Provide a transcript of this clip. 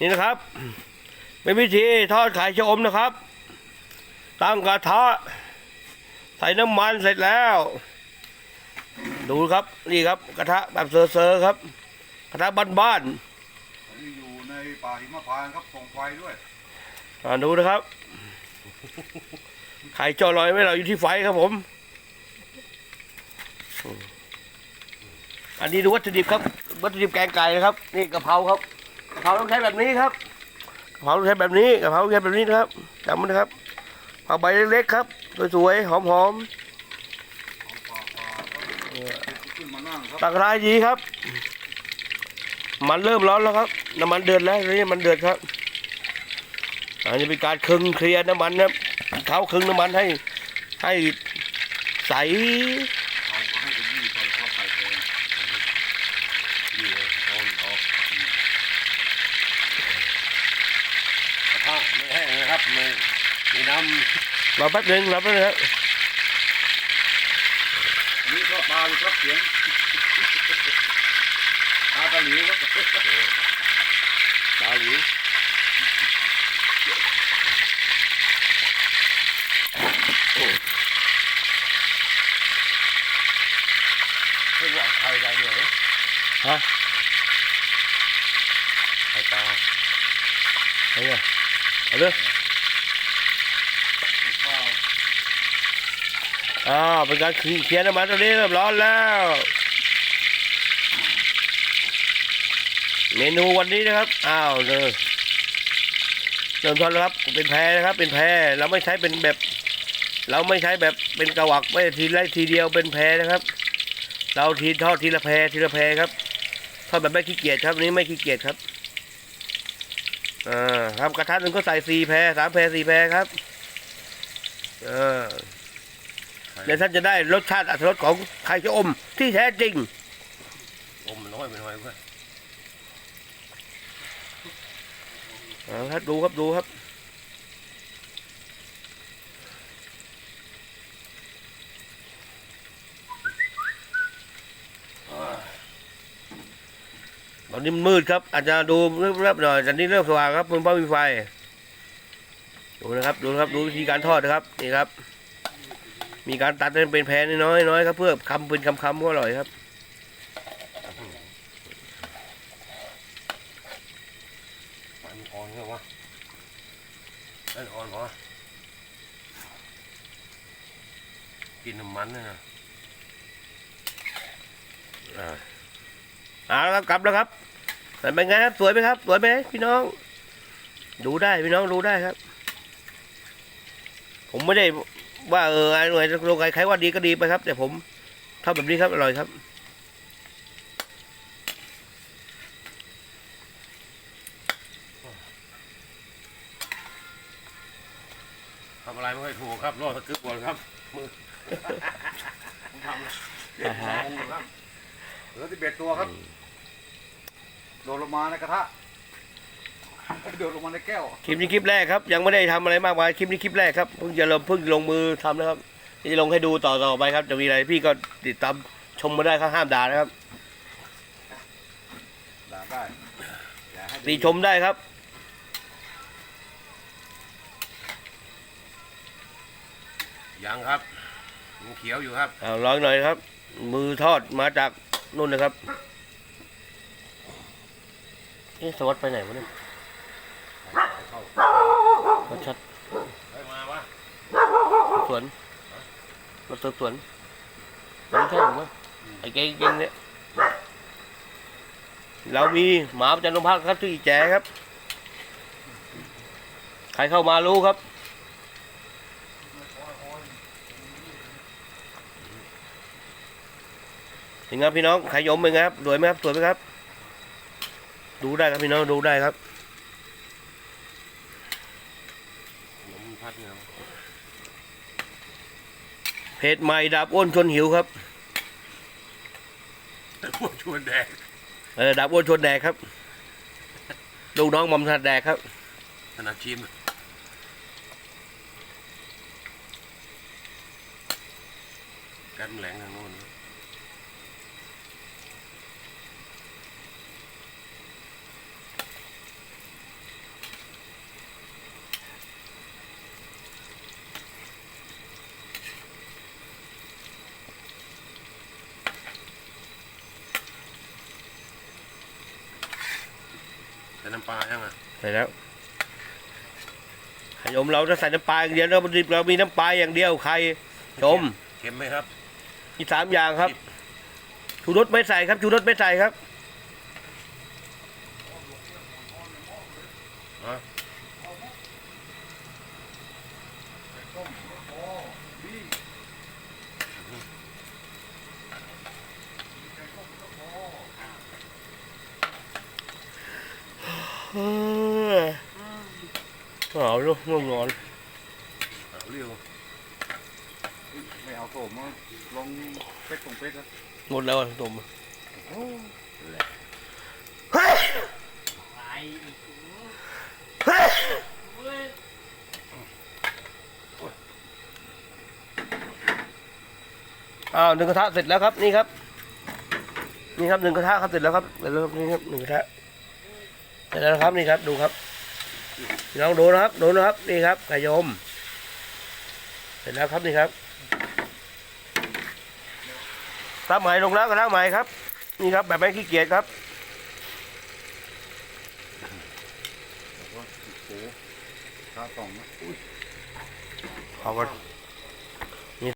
นี่นะครับ เป็นวิธีทอดไข่ชะอมนะครับ ตั้งกระทะใส่น้ำมันเสร็จแล้ว ดูครับนี่ครับ กระทะแบบเซอร์ๆครับ กระทะบ้านตอนนี้อยู่ในป่าหิมพานต์ครับส่องไฟด้วย ๆอ่าดูนะครับ ไข่จอลอยไม่เราอยู่ที่ไฟครับผม อันนี้ดูวัตถุดิบครับ วัตถุดิบแกงไก่นะครับ นี่กะเพราครับ กะเพราต้องใช้แบบนี้ครับกะเพราต้องใช้แบบนี้กะเพราต้องใช้แบบนี้นะครับจำมันนะครับเผาใบเล็กๆครับสวยๆหอมของป่าป่าก็ขึ้นมานั่งครับๆตักร้ายดีครับ มันเริ่มร้อนแล้วครับน้ำมันเดือดแล้วนี่มันเดือดครับอันนี้เป็นการคึงเคลียร์น้ำมันนะครับเขาคึงน้ำมันให้ให้ใส เอาก็ให้เป็นยี่ก่อนแล้วก็ใส่แกง นี่เลยเอาออกกระทะไม่แห้งนะ ครับไม่มีน้รอแป๊บหนึงรอแป๊บหนึงครับอันนี่ก็ปลาเลยครับเสียงปลาตะหลิวครับำตาหลิวเพิ่งว่าไข่ได้ด้วยฮะไข่ปลาเอาเลยเอาเลย ข้าว อ่าเป็นการเคลียร์น้ำมันตอนนี้เริ่มร้อนแล้ว เมนูวันนี้นะครับอ้าวเลยเริ่มทอดแล้วครับเป็นแพรนะครับ เป็นแพรเราไม่ใช้เป็นแบบ เราไม่ใช้แบบเป็นกระหวักไม่ทีละทีเดียวเป็นแพรนะครับ เราทีทอดทีละแพรทีละแพรครับทอดแบบไม่ขี้เกียจครับอันนี้ไม่ขี้เกียจครับอ่าครับกระทะหนึ่งก็ใส่สี่แพรสามแพรสี่แพรครับอ่า เดี๋ยวท่านจะได้รสชาติอรรถรสของไข่ชะอมที่แท้จริง อมน้อยไปหน่อยเพื่อนอ่าครับดูครับดูครับ ตอนนี้มันมืดครับ อาจจะดูเรียบๆหน่อยแต่นี้เริ่มสว่างครับมันเพราะมีไฟ ดูนะครับ ดูนะครับ ดูวิธีการทอดนะครับ นี่ครับ มีการตัดเป็นเป็นแผ่นน้อยๆน้อยครับเพื่อคำเป็นคำๆก็อร่อยครับมันอ่อนเหรอวะนั่นอ่อนเหรอกินน้ำมันนะอ่าเอาละครับกลับแล้วครับเป็นไงครับสวยไหมครับ สวยไหมพี่น้อง ดูได้พี่น้องดูได้ครับ ผมไม่ได้ ว่าเออไอ้หน่วยโรงงานใครว่าดีก็ดีไปครับ แต่ผมทำแบบนี้ครับอร่อยครับทำอะไรไม่ค่อยถูกครับรอดตะกึกก่อนครับมือผมทำเลยเด็ดสองครับเหลือที่เบ็ดตัวครับโดดลงมาในกระทะ โดดลงมาในแก้วคลิปนี้คลิปแรกครับ ยังไม่ได้ทำอะไรมากมายคลิปนี้คลิปแรกครับเพิ่งจะลงเพิ่งลงมือทำนะครับจะลงให้ดูต่อต่อไปครับ จะมีอะไรพี่ก็ติดตามชมมาได้ครับห้ามด่านะครับด่าได้อย่าให้ติชมได้ครับ ยังครับยังเขียวอยู่ครับ เอาลองหน่อยครับ มือทอดมาจากนู่นนะครับเอ๊ะสวัสดไปไหนวะเนี่ยเข้าร รถชัดมาวะรถสวนรถสืบสวนไม่ใช่หรือวะไอ้เก่งเก่งเนี่ยเรามีหมาประจำโรงพักครับชื่ออีแจครับ ใครเข้ามารู้ครับถึงครับพี่น้องขายยมเป็นไงครับสวยไหมครับสวยไหมครับ ดูได้ครับพี่น้องดูได้ครับ ลม พัดเงาเพจใหม่ดาบอ้วนชวนหิวครับชวนแดกเออดาบอ้วนชวนแดกครับลูกน้องมอมถนัดแดกครับถนัดชิมกันแหลงทางโน้น น้ำปลายังอะใส่แล้วขยมเราจะใส่น้ำปลาอย่างเดียวเราดิบเรามีน้ำปลาอย่างเดียวไข่ชมเค็มไหมครับอีกสามอย่างครับชูรสไม่ใส่ครับชูรสไม่ใส่ครับ เอาลูกง่วงนอนเอาเรียวไม่เอาโสมมาลงเป็ดตรงเป็ดนะหมดแล้วอะตุ่มเฮ้ยเฮ้ยอ้าวหนึ่งกระทะเสร็จแล้วครับนี่ครับนี่ครับหนึ่งกระทะครับเสร็จแล้วครับเสร็จแล้วครับนี่ครับหนึ่งกระทะเสร็จแล้วนะครับนี่ครับดูครับ พี่น้องดูนะครับดูนะครับนี่ครับไก่ยมเสร็จแล้วครับนี่ครับรับใหม่ลงแล้วกระทะใหม่ครับ นี่ครับแบบไม่ขี้เกียจครับบอกว่าโอ้โหข้าวสองนะอุ้ยขอบคุณ